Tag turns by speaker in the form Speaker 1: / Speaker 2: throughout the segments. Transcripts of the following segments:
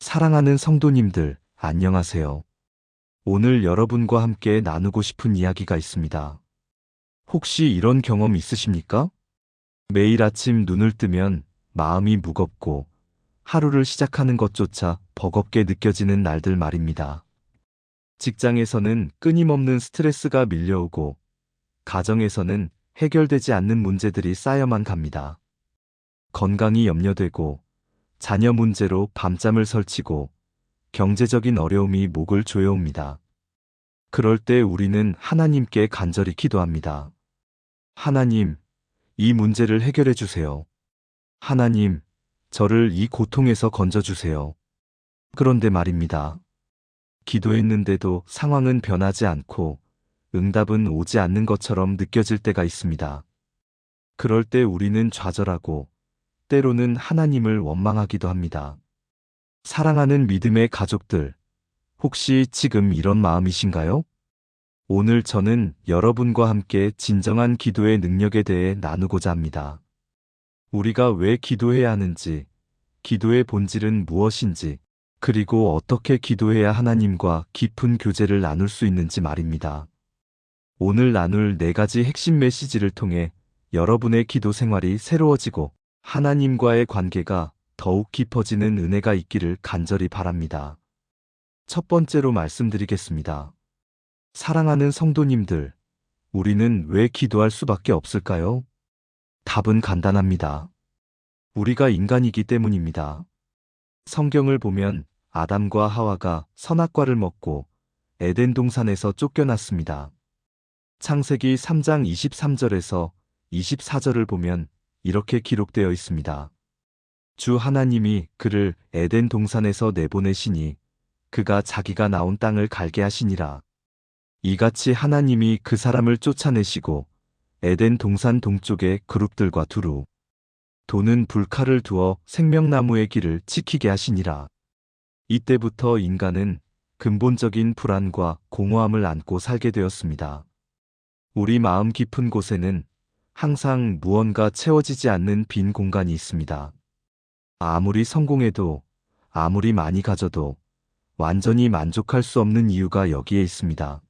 Speaker 1: 사랑하는 성도님들, 안녕하세요. 오늘 여러분과 함께 나누고 싶은 이야기가 있습니다. 혹시 이런 경험 있으십니까? 매일 아침 눈을 뜨면 마음이 무겁고 하루를 시작하는 것조차 버겁게 느껴지는 날들 말입니다. 직장에서는 끊임없는 스트레스가 밀려오고 가정에서는 해결되지 않는 문제들이 쌓여만 갑니다. 건강이 염려되고 자녀 문제로 밤잠을 설치고 경제적인 어려움이 목을 조여옵니다. 그럴 때 우리는 하나님께 간절히 기도합니다. 하나님, 이 문제를 해결해 주세요. 하나님, 저를 이 고통에서 건져 주세요. 그런데 말입니다. 기도했는데도 상황은 변하지 않고 응답은 오지 않는 것처럼 느껴질 때가 있습니다. 그럴 때 우리는 좌절하고 때로는 하나님을 원망하기도 합니다. 사랑하는 믿음의 가족들, 혹시 지금 이런 마음이신가요? 오늘 저는 여러분과 함께 진정한 기도의 능력에 대해 나누고자 합니다. 우리가 왜 기도해야 하는지, 기도의 본질은 무엇인지, 그리고 어떻게 기도해야 하나님과 깊은 교제를 나눌 수 있는지 말입니다. 오늘 나눌 네 가지 핵심 메시지를 통해 여러분의 기도 생활이 새로워지고 하나님과의 관계가 더욱 깊어지는 은혜가 있기를 간절히 바랍니다. 첫 번째로 말씀드리겠습니다. 사랑하는 성도님들, 우리는 왜 기도할 수밖에 없을까요? 답은 간단합니다. 우리가 인간이기 때문입니다. 성경을 보면 아담과 하와가 선악과를 먹고 에덴 동산에서 쫓겨났습니다. 창세기 3장 23절에서 24절을 보면 이렇게 기록되어 있습니다. 주 하나님이 그를 에덴 동산에서 내보내시니 그가 자기가 나온 땅을 갈게 하시니라. 이같이 하나님이 그 사람을 쫓아내시고 에덴 동산 동쪽의 그룹들과 두루 도는 불칼을 두어 생명나무의 길을 지키게 하시니라. 이때부터 인간은 근본적인 불안과 공허함을 안고 살게 되었습니다. 우리 마음 깊은 곳에는 항상 무언가 채워지지 않는 빈 공간이 있습니다. 아무리 성공해도 아무리 많이 가져도 완전히 만족할 수 없는 이유가 여기에 있습니다.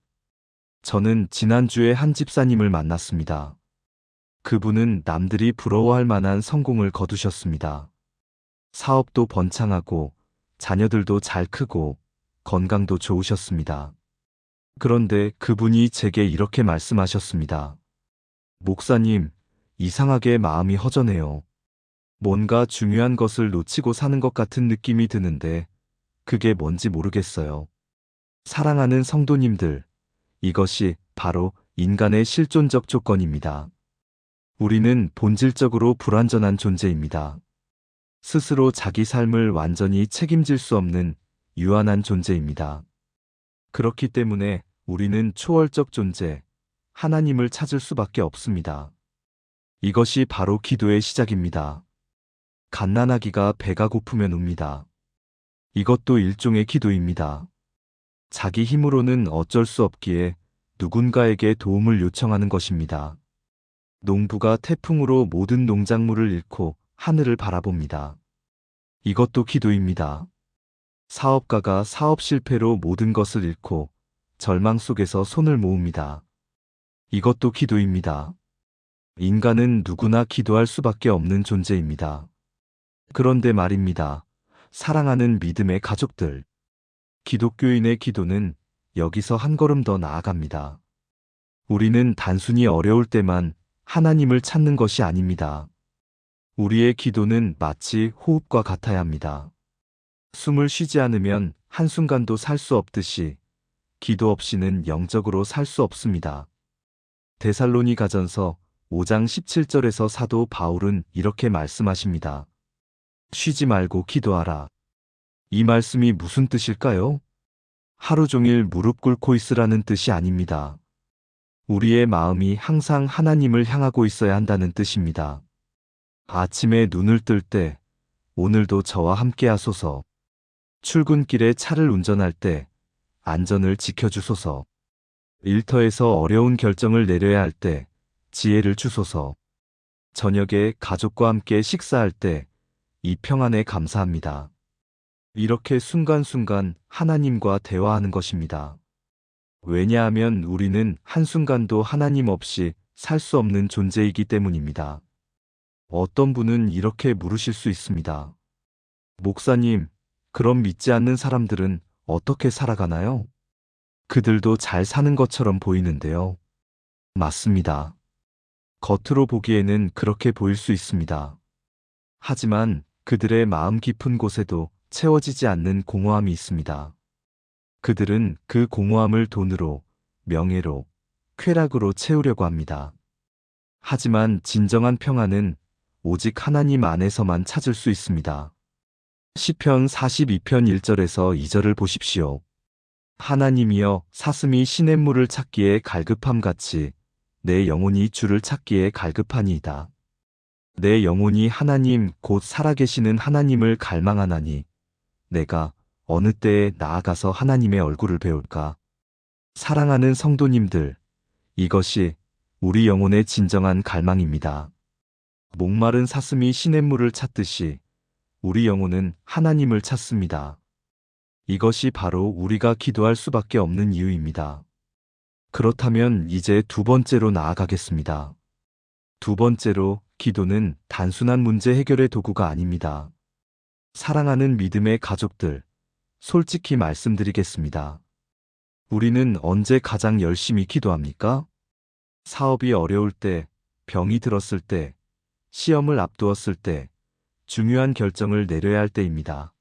Speaker 1: 저는 지난주에 한 집사님을 만났습니다. 그분은 남들이 부러워할 만한 성공을 거두셨습니다. 사업도 번창하고 자녀들도 잘 크고 건강도 좋으셨습니다. 그런데 그분이 제게 이렇게 말씀하셨습니다. 목사님, 이상하게 마음이 허전해요. 뭔가 중요한 것을 놓치고 사는 것 같은 느낌이 드는데 그게 뭔지 모르겠어요. 사랑하는 성도님들, 이것이 바로 인간의 실존적 조건입니다. 우리는 본질적으로 불완전한 존재입니다. 스스로 자기 삶을 완전히 책임질 수 없는 유한한 존재입니다. 그렇기 때문에 우리는 초월적 존재, 하나님을 찾을 수밖에 없습니다. 이것이 바로 기도의 시작입니다. 갓난아기가 배가 고프면 웁니다. 이것도 일종의 기도입니다. 자기 힘으로는 어쩔 수 없기에 누군가에게 도움을 요청하는 것입니다. 농부가 태풍으로 모든 농작물을 잃고 하늘을 바라봅니다. 이것도 기도입니다. 사업가가 사업 실패로 모든 것을 잃고 절망 속에서 손을 모읍니다. 이것도 기도입니다. 인간은 누구나 기도할 수밖에 없는 존재입니다. 그런데 말입니다. 사랑하는 믿음의 가족들. 기독교인의 기도는 여기서 한 걸음 더 나아갑니다. 우리는 단순히 어려울 때만 하나님을 찾는 것이 아닙니다. 우리의 기도는 마치 호흡과 같아야 합니다. 숨을 쉬지 않으면 한순간도 살 수 없듯이 기도 없이는 영적으로 살 수 없습니다. 데살로니 가전서 5장 17절에서 사도 바울은 이렇게 말씀하십니다. 쉬지 말고 기도하라. 이 말씀이 무슨 뜻일까요? 하루 종일 무릎 꿇고 있으라는 뜻이 아닙니다. 우리의 마음이 항상 하나님을 향하고 있어야 한다는 뜻입니다. 아침에 눈을 뜰 때, 오늘도 저와 함께 하소서. 출근길에 차를 운전할 때, 안전을 지켜주소서. 일터에서 어려운 결정을 내려야 할 때 지혜를 주소서. 저녁에 가족과 함께 식사할 때 이 평안에 감사합니다. 이렇게 순간순간 하나님과 대화하는 것입니다. 왜냐하면 우리는 한순간도 하나님 없이 살 수 없는 존재이기 때문입니다. 어떤 분은 이렇게 물으실 수 있습니다. 목사님, 그럼 믿지 않는 사람들은 어떻게 살아가나요? 그들도 잘 사는 것처럼 보이는데요. 맞습니다. 겉으로 보기에는 그렇게 보일 수 있습니다. 하지만 그들의 마음 깊은 곳에도 채워지지 않는 공허함이 있습니다. 그들은 그 공허함을 돈으로, 명예로, 쾌락으로 채우려고 합니다. 하지만 진정한 평안은 오직 하나님 안에서만 찾을 수 있습니다. 시편 42편 1절에서 2절을 보십시오. 하나님이여 사슴이 시냇물을 찾기에 갈급함 같이 내 영혼이 주를 찾기에 갈급하니이다. 내 영혼이 하나님 곧 살아계시는 하나님을 갈망하나니 내가 어느 때에 나아가서 하나님의 얼굴을 배울까? 사랑하는 성도님들, 이것이 우리 영혼의 진정한 갈망입니다. 목마른 사슴이 시냇물을 찾듯이 우리 영혼은 하나님을 찾습니다. 이것이 바로 우리가 기도할 수밖에 없는 이유입니다. 그렇다면 이제 두 번째로 나아가겠습니다. 두 번째로 기도는 단순한 문제 해결의 도구가 아닙니다. 사랑하는 믿음의 가족들, 솔직히 말씀드리겠습니다. 우리는 언제 가장 열심히 기도합니까? 사업이 어려울 때, 병이 들었을 때, 시험을 앞두었을 때, 중요한 결정을 내려야 할 때입니다.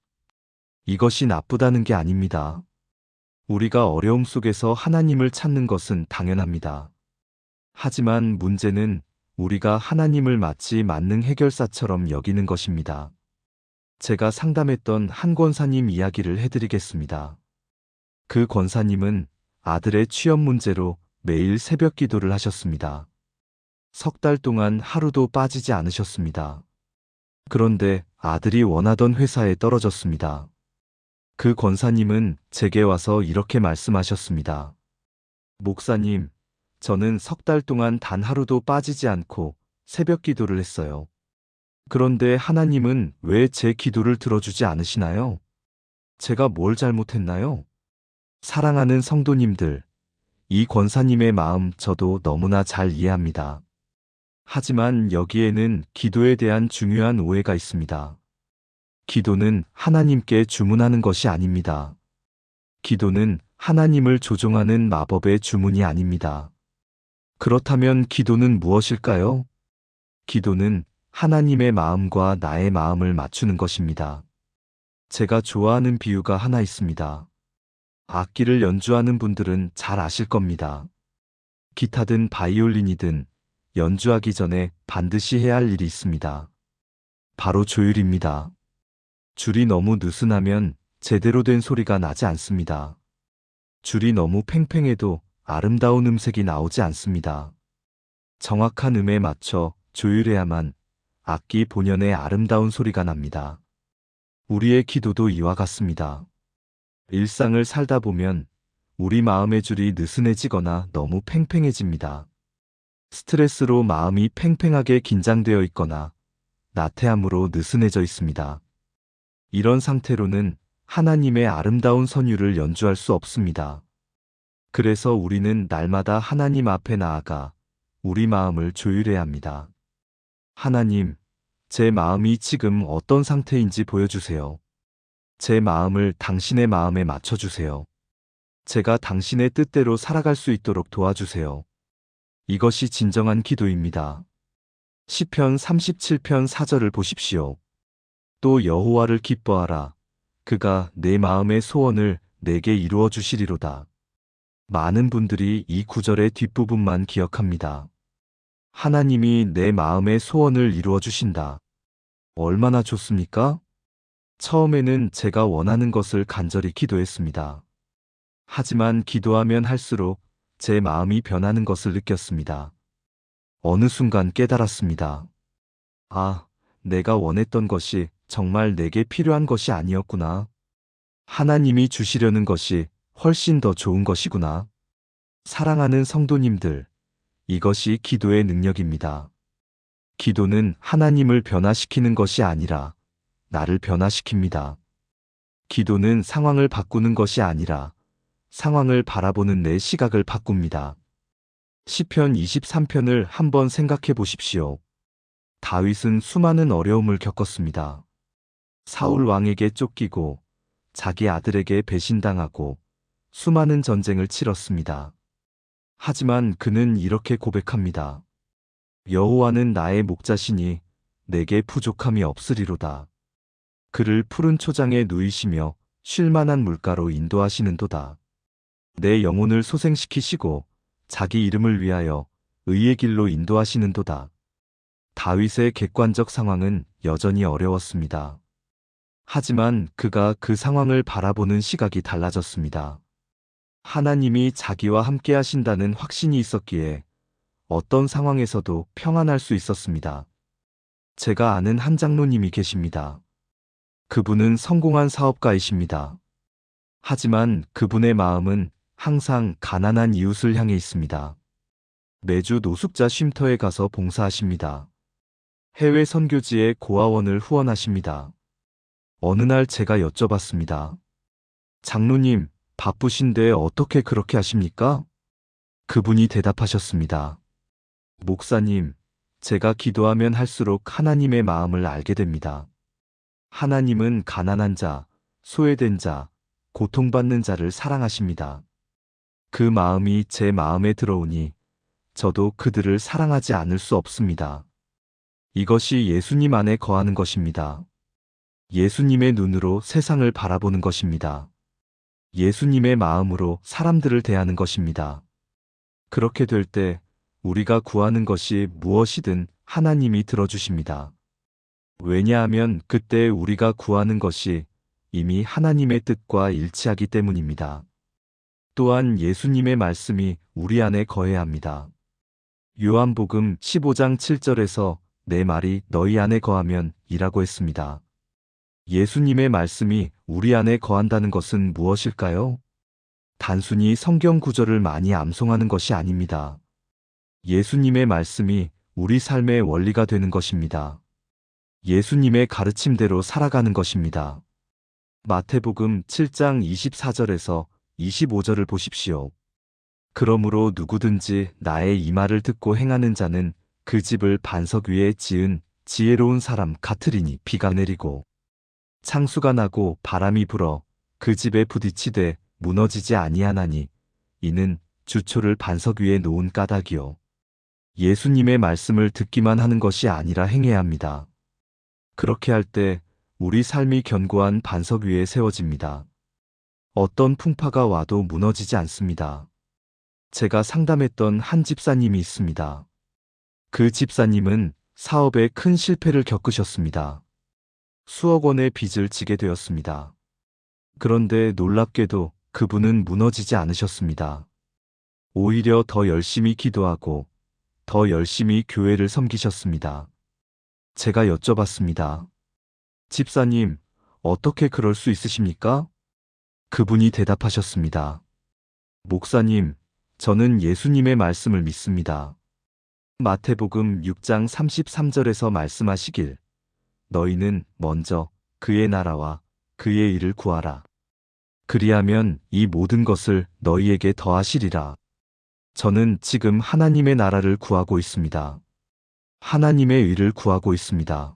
Speaker 1: 이것이 나쁘다는 게 아닙니다. 우리가 어려움 속에서 하나님을 찾는 것은 당연합니다. 하지만 문제는 우리가 하나님을 마치 만능 해결사처럼 여기는 것입니다. 제가 상담했던 한 권사님 이야기를 해드리겠습니다. 그 권사님은 아들의 취업 문제로 매일 새벽 기도를 하셨습니다. 석 달 동안 하루도 빠지지 않으셨습니다. 그런데 아들이 원하던 회사에 떨어졌습니다. 그 권사님은 제게 와서 이렇게 말씀하셨습니다. 목사님, 저는 석 달 동안 단 하루도 빠지지 않고 새벽 기도를 했어요. 그런데 하나님은 왜 제 기도를 들어주지 않으시나요? 제가 뭘 잘못했나요? 사랑하는 성도님들, 이 권사님의 마음 저도 너무나 잘 이해합니다. 하지만 여기에는 기도에 대한 중요한 오해가 있습니다. 기도는 하나님께 주문하는 것이 아닙니다. 기도는 하나님을 조종하는 마법의 주문이 아닙니다. 그렇다면 기도는 무엇일까요? 기도는 하나님의 마음과 나의 마음을 맞추는 것입니다. 제가 좋아하는 비유가 하나 있습니다. 악기를 연주하는 분들은 잘 아실 겁니다. 기타든 바이올린이든 연주하기 전에 반드시 해야 할 일이 있습니다. 바로 조율입니다. 줄이 너무 느슨하면 제대로 된 소리가 나지 않습니다. 줄이 너무 팽팽해도 아름다운 음색이 나오지 않습니다. 정확한 음에 맞춰 조율해야만 악기 본연의 아름다운 소리가 납니다. 우리의 기도도 이와 같습니다. 일상을 살다 보면 우리 마음의 줄이 느슨해지거나 너무 팽팽해집니다. 스트레스로 마음이 팽팽하게 긴장되어 있거나 나태함으로 느슨해져 있습니다. 이런 상태로는 하나님의 아름다운 선율을 연주할 수 없습니다. 그래서 우리는 날마다 하나님 앞에 나아가 우리 마음을 조율해야 합니다. 하나님, 제 마음이 지금 어떤 상태인지 보여주세요. 제 마음을 당신의 마음에 맞춰주세요. 제가 당신의 뜻대로 살아갈 수 있도록 도와주세요. 이것이 진정한 기도입니다. 시편 37편 4절을 보십시오. 또 여호와를 기뻐하라. 그가 내 마음의 소원을 내게 이루어 주시리로다. 많은 분들이 이 구절의 뒷부분만 기억합니다. 하나님이 내 마음의 소원을 이루어 주신다. 얼마나 좋습니까? 처음에는 제가 원하는 것을 간절히 기도했습니다. 하지만 기도하면 할수록 제 마음이 변하는 것을 느꼈습니다. 어느 순간 깨달았습니다. 아, 내가 원했던 것이 정말 내게 필요한 것이 아니었구나. 하나님이 주시려는 것이 훨씬 더 좋은 것이구나. 사랑하는 성도님들, 이것이 기도의 능력입니다. 기도는 하나님을 변화시키는 것이 아니라 나를 변화시킵니다. 기도는 상황을 바꾸는 것이 아니라 상황을 바라보는 내 시각을 바꿉니다. 시편 23편을 한번 생각해 보십시오. 다윗은 수많은 어려움을 겪었습니다. 사울 왕에게 쫓기고 자기 아들에게 배신당하고 수많은 전쟁을 치렀습니다. 하지만 그는 이렇게 고백합니다. 여호와는 나의 목자시니 내게 부족함이 없으리로다. 그를 푸른 초장에 누이시며 쉴만한 물가로 인도하시는도다. 내 영혼을 소생시키시고 자기 이름을 위하여 의의 길로 인도하시는도다. 다윗의 객관적 상황은 여전히 어려웠습니다. 하지만 그가 그 상황을 바라보는 시각이 달라졌습니다. 하나님이 자기와 함께 하신다는 확신이 있었기에 어떤 상황에서도 평안할 수 있었습니다. 제가 아는 한 장로님이 계십니다. 그분은 성공한 사업가이십니다. 하지만 그분의 마음은 항상 가난한 이웃을 향해 있습니다. 매주 노숙자 쉼터에 가서 봉사하십니다. 해외 선교지에 고아원을 후원하십니다. 어느 날 제가 여쭤봤습니다. 장로님, 바쁘신데 어떻게 그렇게 하십니까? 그분이 대답하셨습니다. 목사님, 제가 기도하면 할수록 하나님의 마음을 알게 됩니다. 하나님은 가난한 자, 소외된 자, 고통받는 자를 사랑하십니다. 그 마음이 제 마음에 들어오니 저도 그들을 사랑하지 않을 수 없습니다. 이것이 예수님 안에 거하는 것입니다. 예수님의 눈으로 세상을 바라보는 것입니다. 예수님의 마음으로 사람들을 대하는 것입니다. 그렇게 될 때 우리가 구하는 것이 무엇이든 하나님이 들어주십니다. 왜냐하면 그때 우리가 구하는 것이 이미 하나님의 뜻과 일치하기 때문입니다. 또한 예수님의 말씀이 우리 안에 거해야 합니다. 요한복음 15장 7절에서 내 말이 너희 안에 거하면 이라고 했습니다. 예수님의 말씀이 우리 안에 거한다는 것은 무엇일까요? 단순히 성경 구절을 많이 암송하는 것이 아닙니다. 예수님의 말씀이 우리 삶의 원리가 되는 것입니다. 예수님의 가르침대로 살아가는 것입니다. 마태복음 7장 24절에서 25절을 보십시오. 그러므로 누구든지 나의 이 말을 듣고 행하는 자는 그 집을 반석 위에 지은 지혜로운 사람 같으리니 비가 내리고 창수가 나고 바람이 불어 그 집에 부딪히되 무너지지 아니하나니 이는 주초를 반석 위에 놓은 까닭이요. 예수님의 말씀을 듣기만 하는 것이 아니라 행해야 합니다. 그렇게 할 때 우리 삶이 견고한 반석 위에 세워집니다. 어떤 풍파가 와도 무너지지 않습니다. 제가 상담했던 한 집사님이 있습니다. 그 집사님은 사업에 큰 실패를 겪으셨습니다. 수억 원의 빚을 지게 되었습니다. 그런데 놀랍게도 그분은 무너지지 않으셨습니다. 오히려 더 열심히 기도하고 더 열심히 교회를 섬기셨습니다. 제가 여쭤봤습니다. 집사님, 어떻게 그럴 수 있으십니까? 그분이 대답하셨습니다. 목사님, 저는 예수님의 말씀을 믿습니다. 마태복음 6장 33절에서 말씀하시길, 너희는 먼저 그의 나라와 그의 일을 구하라. 그리하면 이 모든 것을 너희에게 더하시리라. 저는 지금 하나님의 나라를 구하고 있습니다. 하나님의 의를 구하고 있습니다.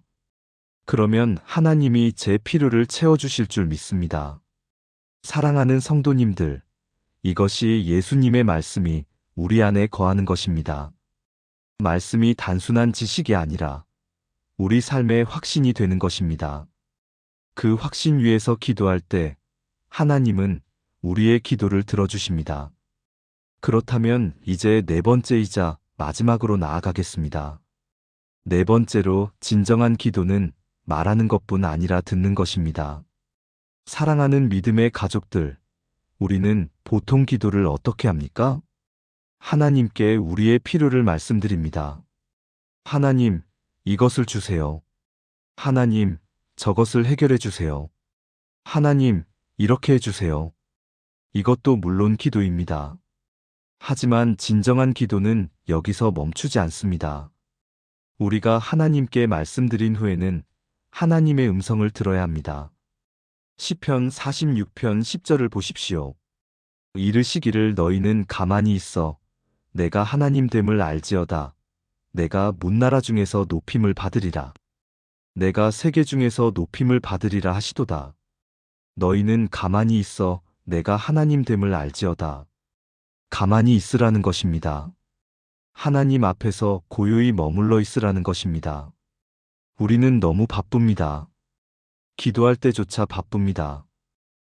Speaker 1: 그러면 하나님이 제 필요를 채워주실 줄 믿습니다. 사랑하는 성도님들, 이것이 예수님의 말씀이 우리 안에 거하는 것입니다. 말씀이 단순한 지식이 아니라 우리 삶의 확신이 되는 것입니다. 그 확신 위에서 기도할 때 하나님은 우리의 기도를 들어주십니다. 그렇다면 이제 네 번째이자 마지막으로 나아가겠습니다. 네 번째로 진정한 기도는 말하는 것뿐 아니라 듣는 것입니다. 사랑하는 믿음의 가족들, 우리는 보통 기도를 어떻게 합니까? 하나님께 우리의 필요를 말씀드립니다. 하나님, 이것을 주세요. 하나님, 저것을 해결해 주세요. 하나님, 이렇게 해주세요. 이것도 물론 기도입니다. 하지만 진정한 기도는 여기서 멈추지 않습니다. 우리가 하나님께 말씀드린 후에는 하나님의 음성을 들어야 합니다. 시편 46편 10절을 보십시오. 이르시기를 너희는 가만히 있어 내가 하나님 됨을 알지어다. 내가 문나라 중에서 높임을 받으리라. 내가 세계 중에서 높임을 받으리라 하시도다. 너희는 가만히 있어 내가 하나님 됨을 알지어다. 가만히 있으라는 것입니다. 하나님 앞에서 고요히 머물러 있으라는 것입니다. 우리는 너무 바쁩니다. 기도할 때조차 바쁩니다.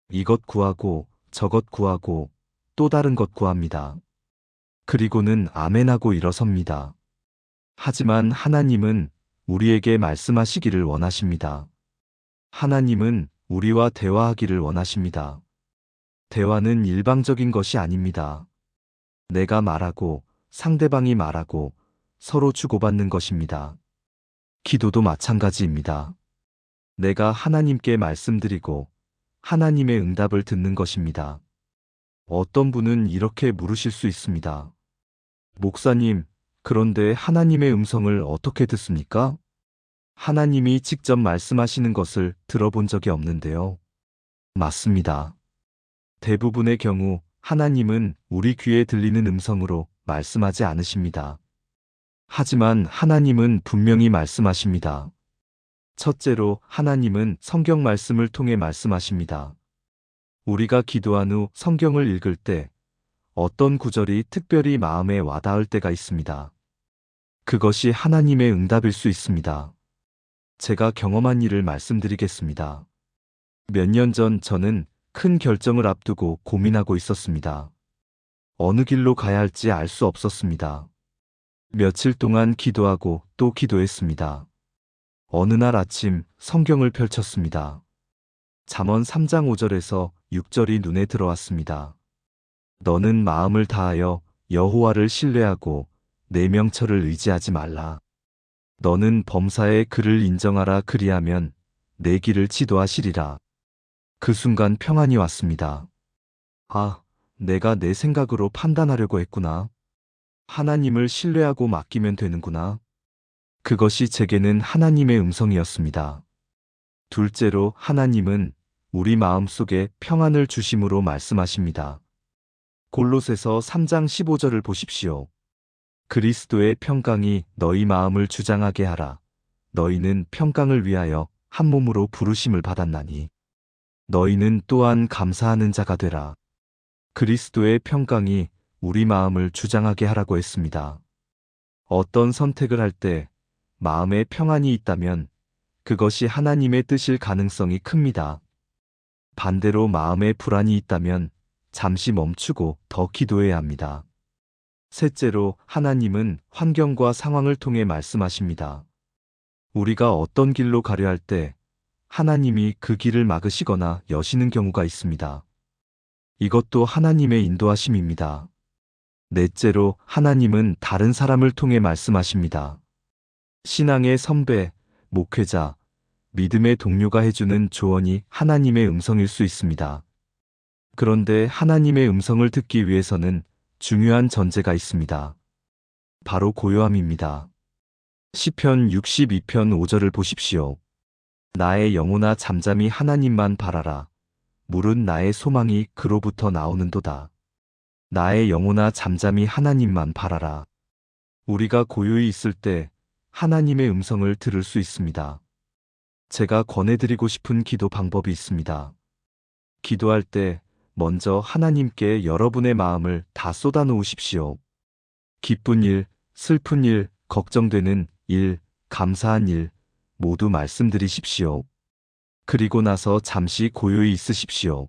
Speaker 1: 이것 구하고 저것 구하고 또 다른 것 구합니다. 그리고는 아멘하고 일어섭니다. 하지만 하나님은 우리에게 말씀하시기를 원하십니다. 하나님은 우리와 대화하기를 원하십니다. 대화는 일방적인 것이 아닙니다. 내가 말하고 상대방이 말하고 서로 주고받는 것입니다. 기도도 마찬가지입니다. 내가 하나님께 말씀드리고 하나님의 응답을 듣는 것입니다. 어떤 분은 이렇게 물으실 수 있습니다. 목사님, 그런데 하나님의 음성을 어떻게 듣습니까? 하나님이 직접 말씀하시는 것을 들어본 적이 없는데요. 맞습니다. 대부분의 경우 하나님은 우리 귀에 들리는 음성으로 말씀하지 않으십니다. 하지만 하나님은 분명히 말씀하십니다. 첫째로 하나님은 성경 말씀을 통해 말씀하십니다. 우리가 기도한 후 성경을 읽을 때 어떤 구절이 특별히 마음에 와닿을 때가 있습니다. 그것이 하나님의 응답일 수 있습니다. 제가 경험한 일을 말씀드리겠습니다. 몇 년 전 저는 큰 결정을 앞두고 고민하고 있었습니다. 어느 길로 가야 할지 알 수 없었습니다. 며칠 동안 기도하고 또 기도했습니다. 어느 날 아침 성경을 펼쳤습니다. 잠언 3장 5절에서 6절이 눈에 들어왔습니다. 너는 마음을 다하여 여호와를 신뢰하고 내 명철을 의지하지 말라. 너는 범사의 그를 인정하라 그리하면 내 길을 지도하시리라. 그 순간 평안이 왔습니다. 아, 내가 내 생각으로 판단하려고 했구나. 하나님을 신뢰하고 맡기면 되는구나. 그것이 제게는 하나님의 음성이었습니다. 둘째로 하나님은 우리 마음 속에 평안을 주심으로 말씀하십니다. 골로새서 3장 15절을 보십시오. 그리스도의 평강이 너희 마음을 주장하게 하라. 너희는 평강을 위하여 한 몸으로 부르심을 받았나니. 너희는 또한 감사하는 자가 되라. 그리스도의 평강이 우리 마음을 주장하게 하라고 했습니다. 어떤 선택을 할 때 마음에 평안이 있다면 그것이 하나님의 뜻일 가능성이 큽니다. 반대로 마음에 불안이 있다면 잠시 멈추고 더 기도해야 합니다. 셋째로 하나님은 환경과 상황을 통해 말씀하십니다. 우리가 어떤 길로 가려 할 때 하나님이 그 길을 막으시거나 여시는 경우가 있습니다. 이것도 하나님의 인도하심입니다. 넷째로 하나님은 다른 사람을 통해 말씀하십니다. 신앙의 선배, 목회자, 믿음의 동료가 해주는 조언이 하나님의 음성일 수 있습니다. 그런데 하나님의 음성을 듣기 위해서는 중요한 전제가 있습니다. 바로 고요함입니다. 시편 62편 5절을 보십시오. 나의 영혼아 잠잠히 하나님만 바라라. 물은 나의 소망이 그로부터 나오는도다. 나의 영혼아 잠잠히 하나님만 바라라. 우리가 고요히 있을 때 하나님의 음성을 들을 수 있습니다. 제가 권해드리고 싶은 기도 방법이 있습니다. 기도할 때 먼저 하나님께 여러분의 마음을 다 쏟아놓으십시오. 기쁜 일, 슬픈 일, 걱정되는 일, 감사한 일, 모두 말씀드리십시오. 그리고 나서 잠시 고요히 있으십시오.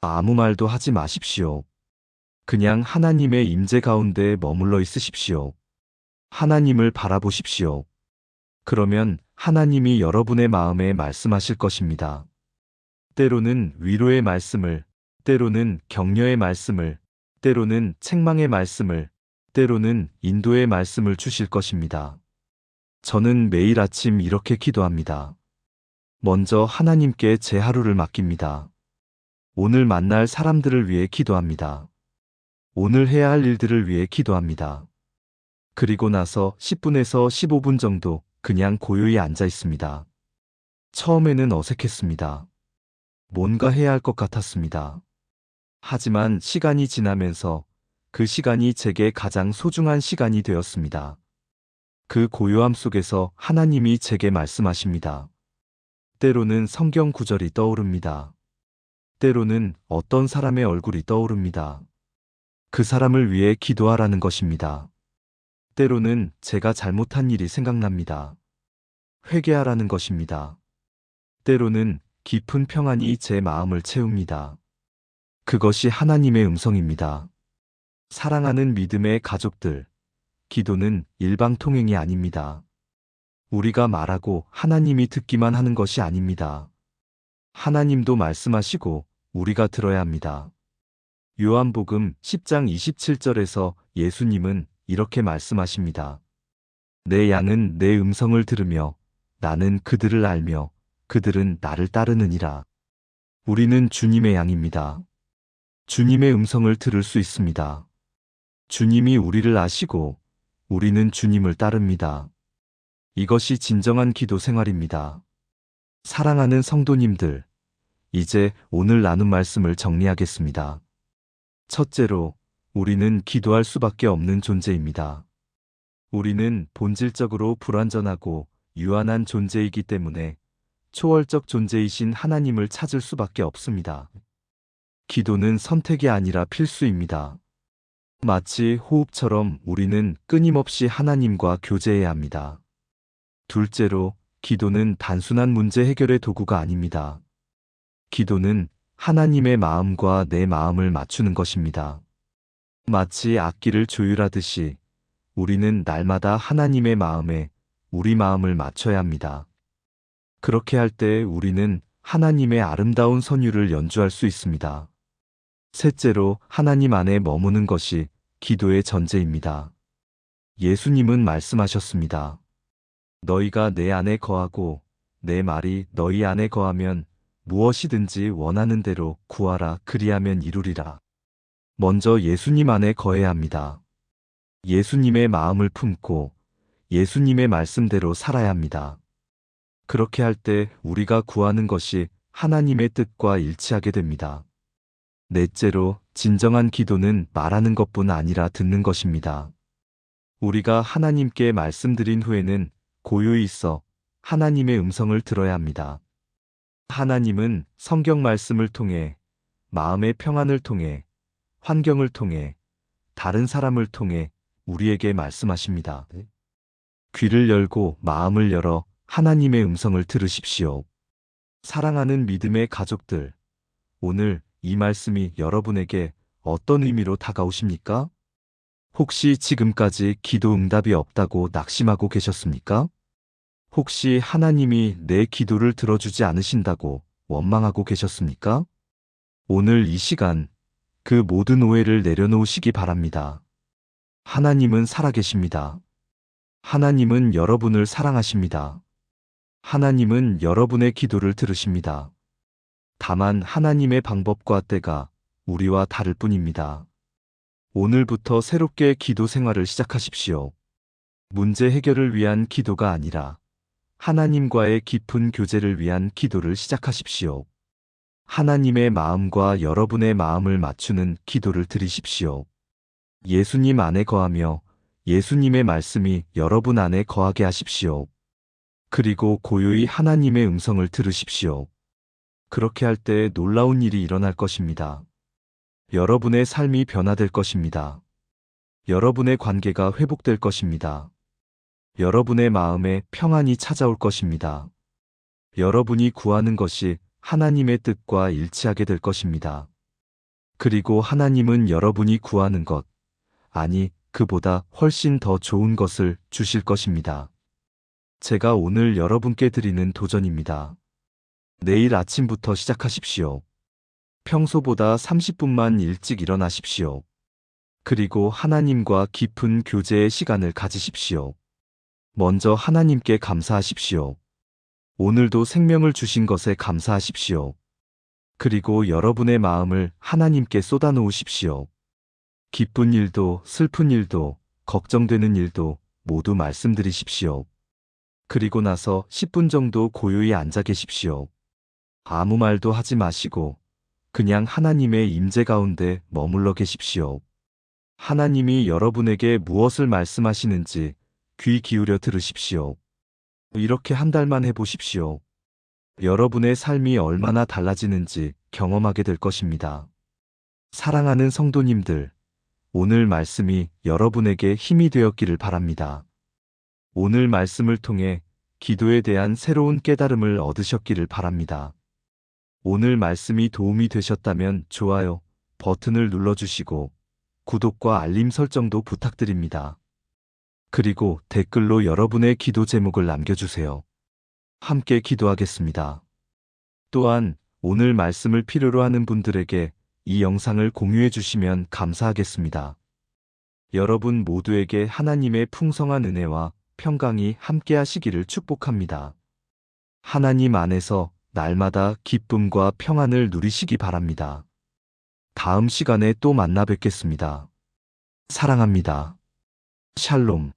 Speaker 1: 아무 말도 하지 마십시오. 그냥 하나님의 임재 가운데 머물러 있으십시오. 하나님을 바라보십시오. 그러면 하나님이 여러분의 마음에 말씀하실 것입니다. 때로는 위로의 말씀을, 때로는 격려의 말씀을, 때로는 책망의 말씀을, 때로는 인도의 말씀을 주실 것입니다. 저는 매일 아침 이렇게 기도합니다. 먼저 하나님께 제 하루를 맡깁니다. 오늘 만날 사람들을 위해 기도합니다. 오늘 해야 할 일들을 위해 기도합니다. 그리고 나서 10분에서 15분 정도 그냥 고요히 앉아 있습니다. 처음에는 어색했습니다. 뭔가 해야 할 것 같았습니다. 하지만 시간이 지나면서 그 시간이 제게 가장 소중한 시간이 되었습니다. 그 고요함 속에서 하나님이 제게 말씀하십니다. 때로는 성경 구절이 떠오릅니다. 때로는 어떤 사람의 얼굴이 떠오릅니다. 그 사람을 위해 기도하라는 것입니다. 때로는 제가 잘못한 일이 생각납니다. 회개하라는 것입니다. 때로는 깊은 평안이 제 마음을 채웁니다. 그것이 하나님의 음성입니다. 사랑하는 믿음의 가족들, 기도는 일방통행이 아닙니다. 우리가 말하고 하나님이 듣기만 하는 것이 아닙니다. 하나님도 말씀하시고 우리가 들어야 합니다. 요한복음 10장 27절에서 예수님은 이렇게 말씀하십니다. 내 양은 내 음성을 들으며 나는 그들을 알며 그들은 나를 따르느니라. 우리는 주님의 양입니다. 주님의 음성을 들을 수 있습니다. 주님이 우리를 아시고 우리는 주님을 따릅니다. 이것이 진정한 기도 생활입니다. 사랑하는 성도님들, 이제 오늘 나눈 말씀을 정리하겠습니다. 첫째로, 우리는 기도할 수밖에 없는 존재입니다. 우리는 본질적으로 불완전하고 유한한 존재이기 때문에 초월적 존재이신 하나님을 찾을 수밖에 없습니다. 기도는 선택이 아니라 필수입니다. 마치 호흡처럼 우리는 끊임없이 하나님과 교제해야 합니다. 둘째로, 기도는 단순한 문제 해결의 도구가 아닙니다. 기도는 하나님의 마음과 내 마음을 맞추는 것입니다. 마치 악기를 조율하듯이 우리는 날마다 하나님의 마음에 우리 마음을 맞춰야 합니다. 그렇게 할 때 우리는 하나님의 아름다운 선율을 연주할 수 있습니다. 셋째로 하나님 안에 머무는 것이 기도의 전제입니다. 예수님은 말씀하셨습니다. 너희가 내 안에 거하고 내 말이 너희 안에 거하면 무엇이든지 원하는 대로 구하라 그리하면 이루리라. 먼저 예수님 안에 거해야 합니다. 예수님의 마음을 품고 예수님의 말씀대로 살아야 합니다. 그렇게 할 때 우리가 구하는 것이 하나님의 뜻과 일치하게 됩니다. 넷째로 진정한 기도는 말하는 것뿐 아니라 듣는 것입니다. 우리가 하나님께 말씀드린 후에는 고요히 있어 하나님의 음성을 들어야 합니다. 하나님은 성경 말씀을 통해 마음의 평안을 통해 환경을 통해 다른 사람을 통해 우리에게 말씀하십니다. 귀를 열고 마음을 열어 하나님의 음성을 들으십시오. 사랑하는 믿음의 가족들, 오늘 이 말씀이 여러분에게 어떤 의미로 다가오십니까? 혹시 지금까지 기도 응답이 없다고 낙심하고 계셨습니까? 혹시 하나님이 내 기도를 들어주지 않으신다고 원망하고 계셨습니까? 오늘 이 시간 그 모든 오해를 내려놓으시기 바랍니다. 하나님은 살아계십니다. 하나님은 여러분을 사랑하십니다. 하나님은 여러분의 기도를 들으십니다. 다만 하나님의 방법과 때가 우리와 다를 뿐입니다. 오늘부터 새롭게 기도 생활을 시작하십시오. 문제 해결을 위한 기도가 아니라 하나님과의 깊은 교제를 위한 기도를 시작하십시오. 하나님의 마음과 여러분의 마음을 맞추는 기도를 드리십시오. 예수님 안에 거하며 예수님의 말씀이 여러분 안에 거하게 하십시오. 그리고 고요히 하나님의 음성을 들으십시오. 그렇게 할때 놀라운 일이 일어날 것입니다. 여러분의 삶이 변화될 것입니다. 여러분의 관계가 회복될 것입니다. 여러분의 마음에 평안이 찾아올 것입니다. 여러분이 구하는 것이 하나님의 뜻과 일치하게 될 것입니다. 그리고 하나님은 여러분이 구하는 것, 아니, 그보다 훨씬 더 좋은 것을 주실 것입니다. 제가 오늘 여러분께 드리는 도전입니다. 내일 아침부터 시작하십시오. 평소보다 30분만 일찍 일어나십시오. 그리고 하나님과 깊은 교제의 시간을 가지십시오. 먼저 하나님께 감사하십시오. 오늘도 생명을 주신 것에 감사하십시오. 그리고 여러분의 마음을 하나님께 쏟아놓으십시오. 기쁜 일도 슬픈 일도 걱정되는 일도 모두 말씀드리십시오. 그리고 나서 10분 정도 고요히 앉아 계십시오. 아무 말도 하지 마시고 그냥 하나님의 임재 가운데 머물러 계십시오. 하나님이 여러분에게 무엇을 말씀하시는지 귀 기울여 들으십시오. 이렇게 한 달만 해보십시오. 여러분의 삶이 얼마나 달라지는지 경험하게 될 것입니다. 사랑하는 성도님들, 오늘 말씀이 여러분에게 힘이 되었기를 바랍니다. 오늘 말씀을 통해 기도에 대한 새로운 깨달음을 얻으셨기를 바랍니다. 오늘 말씀이 도움이 되셨다면 좋아요 버튼을 눌러주시고 구독과 알림 설정도 부탁드립니다. 그리고 댓글로 여러분의 기도 제목을 남겨주세요. 함께 기도하겠습니다. 또한 오늘 말씀을 필요로 하는 분들에게 이 영상을 공유해 주시면 감사하겠습니다. 여러분 모두에게 하나님의 풍성한 은혜와 평강이 함께 하시기를 축복합니다. 하나님 안에서 날마다 기쁨과 평안을 누리시기 바랍니다. 다음 시간에 또 만나 뵙겠습니다. 사랑합니다. 샬롬.